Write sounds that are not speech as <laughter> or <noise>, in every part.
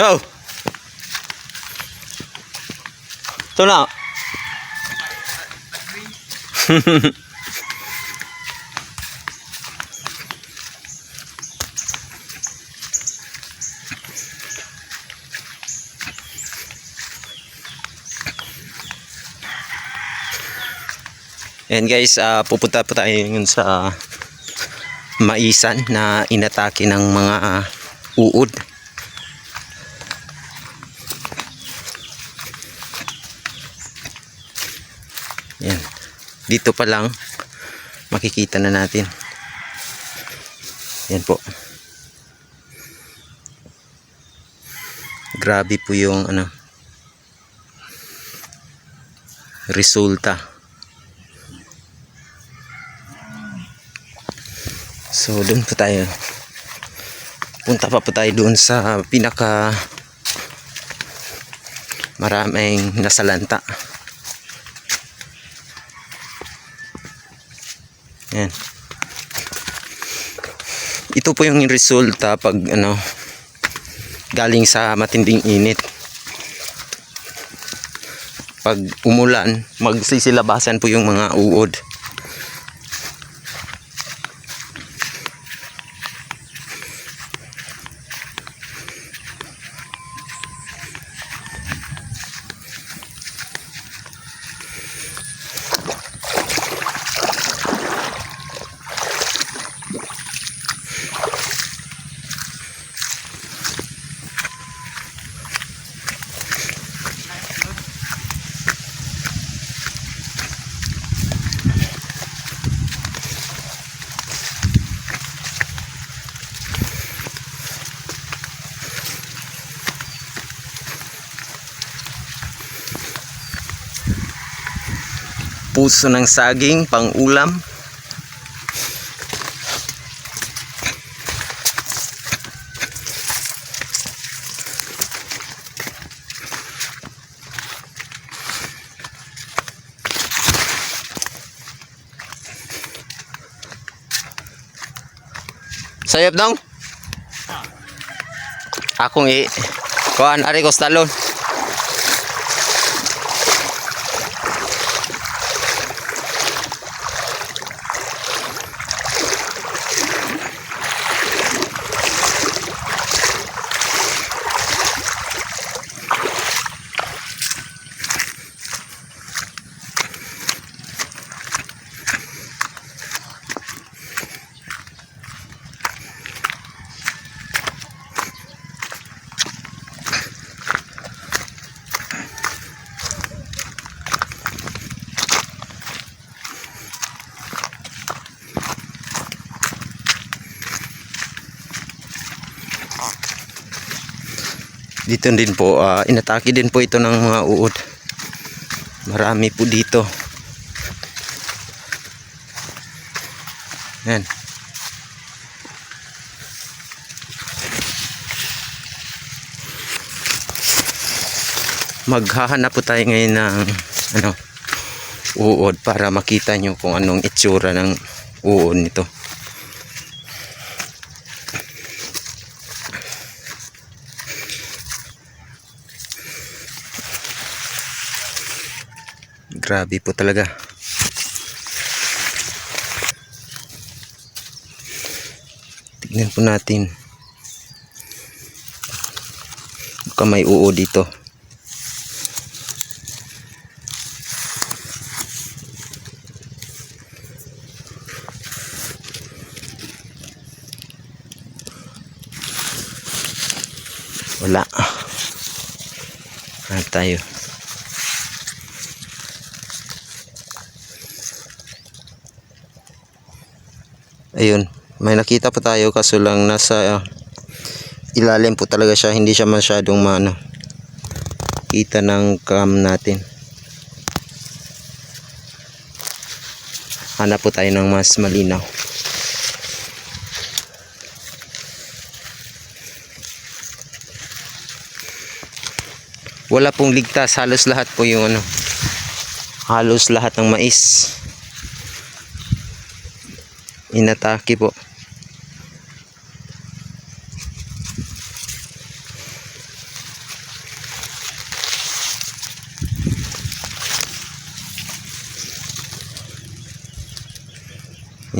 Yo! Ito na. <laughs> Ayan guys, ah, pupunta po tayo ngayon sa maisan na inatake ng mga ah, uod. Dito pa lang makikita na natin. Yan po. Grabe po yung ano resulta. So doon po tayo. Punta pa po tayo doon sa pinaka maraming nasalanta. Yan. Ito po yung resulta pag ano galing sa matinding init. Pag umulan, magsisilabasan po yung mga uod. Puso ng saging pang ulam. Sayap dong. Akong i kuan ari ko talon. Dito din po, ah, inatake din po ito ng mga uod. Marami po dito. Yan. Maghahanap po tayo ngayon ng ano, uod para makita nyo kung anong itsura ng uod nito. Grabe po talaga. Tignan po natin. Baka may uo dito. Wala. Hanap tayo. Ayun may nakita pa tayo kaso lang nasa uh, ilalim po talaga siya hindi siya masyadong maano kita ng cam natin. Hanap po tayo ng mas malinaw. Wala pong ligtas halos lahat po yung ano halos lahat ng mais inatake po.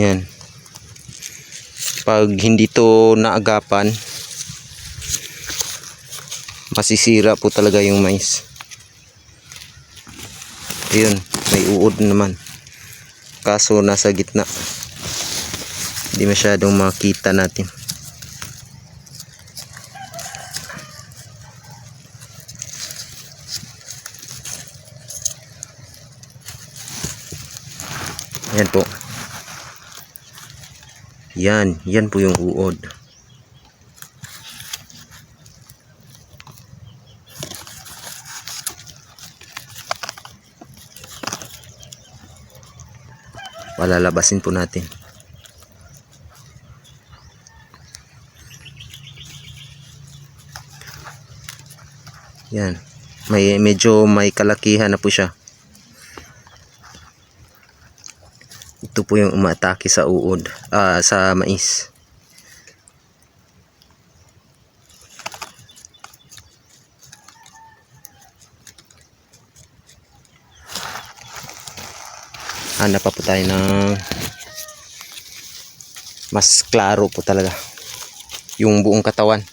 Yan. Pag hindi to naagapan masisira po talaga yung mais. Ayun may uod naman. Kaso nasa gitna. Hindi masyadong makita natin. Yan po. Yan, yan po yung uod. Palalabasin po natin. Yan. May medyo may kalakihan na po siya. Ito po yung umatake sa uod, ah, sa mais. Hanap pa po tayo ng mas klaro po talaga yung buong katawan.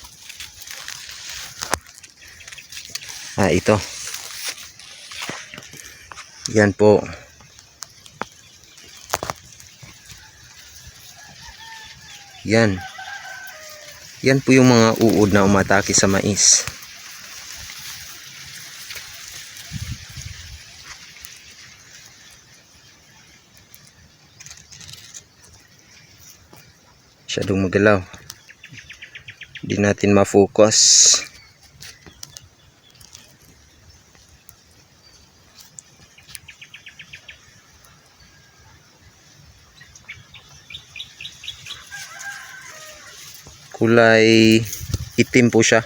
Ah, ito. Yan po. Yan. Yan po yung mga uod na umatake sa mais. Masyadong magalaw. Hindi natin ma-focus. Kulay itim po siya.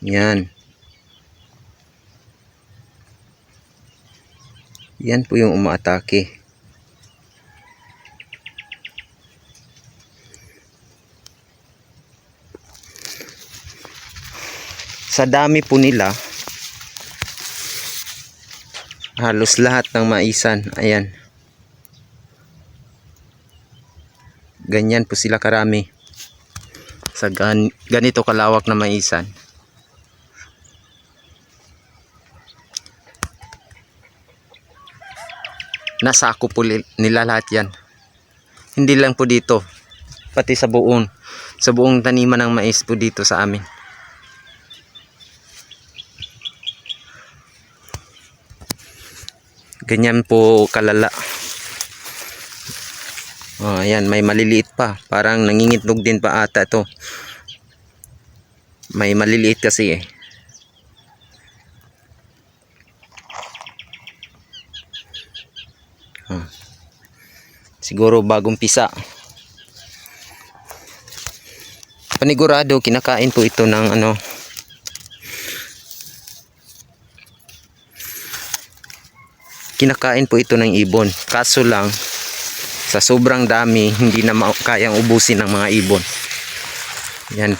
Yan. Yan po yung umaatake sa dami po nila halos lahat ng maisan ayan. Ganyan po sila karami sa gan ganito kalawak na maisan. Nasako po li- nila lahat yan. Hindi lang po dito pati sa buong sa buong taniman ng mais po dito sa amin ganyan po kalala. Oh, ayan may maliliit pa. Parang nangingitlog din pa ata to may maliliit kasi eh. Oh. siguro bagong pisa. Panigurado kinakain po ito ng ano kinakain po ito ng ibon. Kaso lang sa sobrang dami hindi na kayang ubusin ng mga ibon. Yan.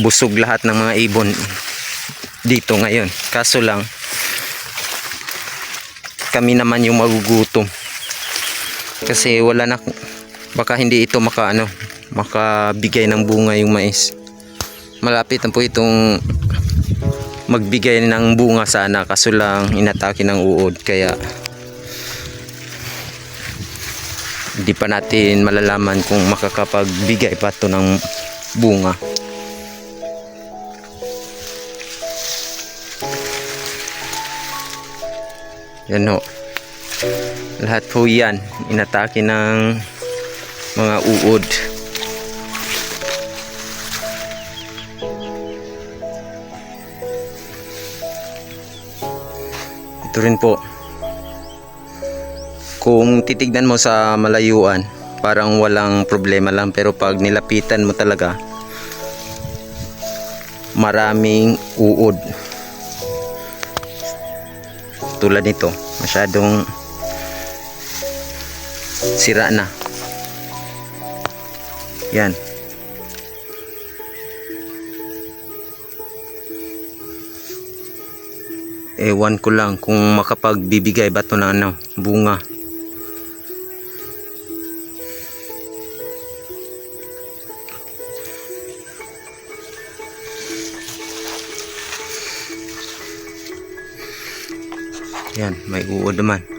Busog lahat ng mga ibon dito ngayon. Kaso lang kami naman yung magugutom. Kasi wala na baka hindi ito maka ano makabigay ng bunga yung mais malapit na po itong magbigay ng bunga sana. Kaso lang inatake ng uod. Kaya hindi pa natin malalaman kung makakapagbigay pa to ng bunga. Yan ho. Lahat po yan inatake ng mga uod ito rin po. Kung titignan mo sa malayuan parang walang problema lang. Pero pag nilapitan mo talaga maraming uod. Tulad nito masyadong sira na. Yan ewan ko lang kung makapagbibigay ba to ng ano, bunga. Yan may uod naman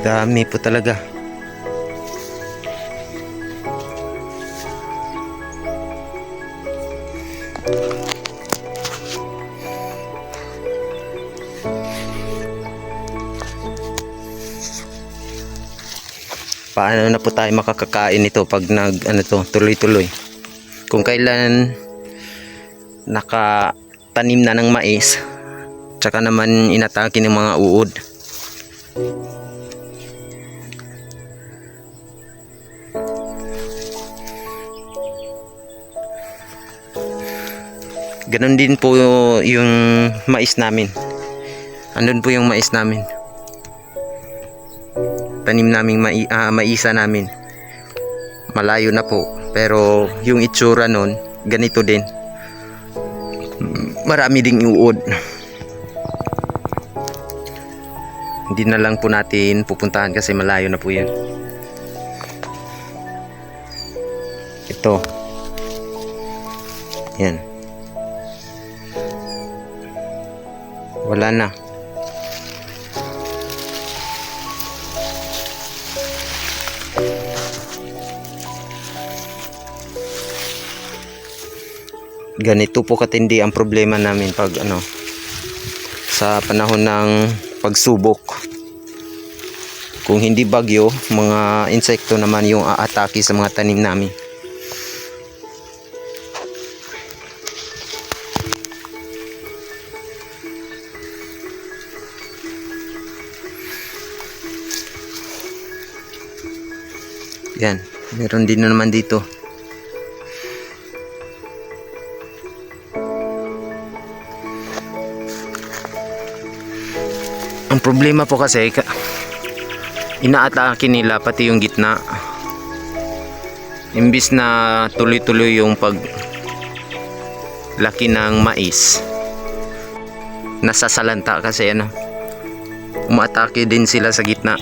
dami po talaga. Paano na po tayo makakakain nito pag nag ano to, tuloy-tuloy. Kung kailan nakatanim na ng mais, tsaka naman inatake ng mga uod. Ganon din po yung mais namin. Andun po yung mais namin. Tanim naming mai ah, maisa namin. Malayo na po. Pero yung itsura nun, ganito din. Marami ding uod. Hindi na lang po natin pupuntahan kasi malayo na po yun. Ito. Yan. Wala na. Ganito po katindi ang problema namin pag ano sa panahon ng pagsubok. Kung hindi bagyo, mga insekto naman yung aatake sa mga tanim namin. Yan, meron din na naman dito. Ang problema po kasi ka- inaatake nila pati yung gitna. Imbis na tuloy-tuloy yung pag laki ng mais. Nasasalanta kasi ano. Umatake din sila sa gitna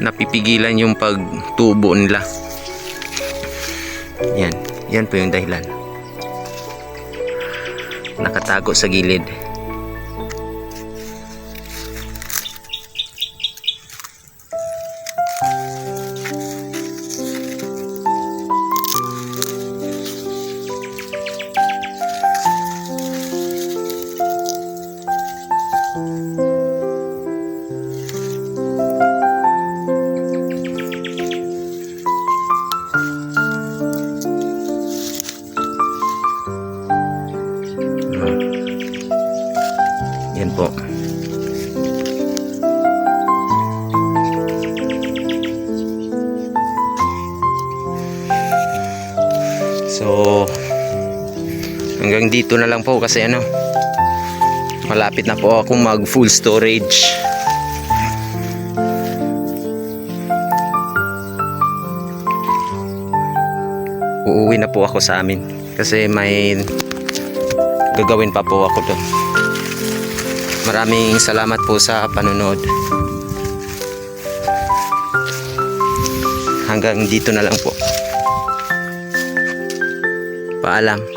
napipigilan yung pagtubo nila. Yan. Yan po yung dahilan. Nakatago sa gilid. Dito na lang po kasi ano malapit na po ako mag full storage. Uuwi na po ako sa amin kasi may gagawin pa po ako doon. Maraming salamat po sa panonood. Hanggang dito na lang po. Paalam.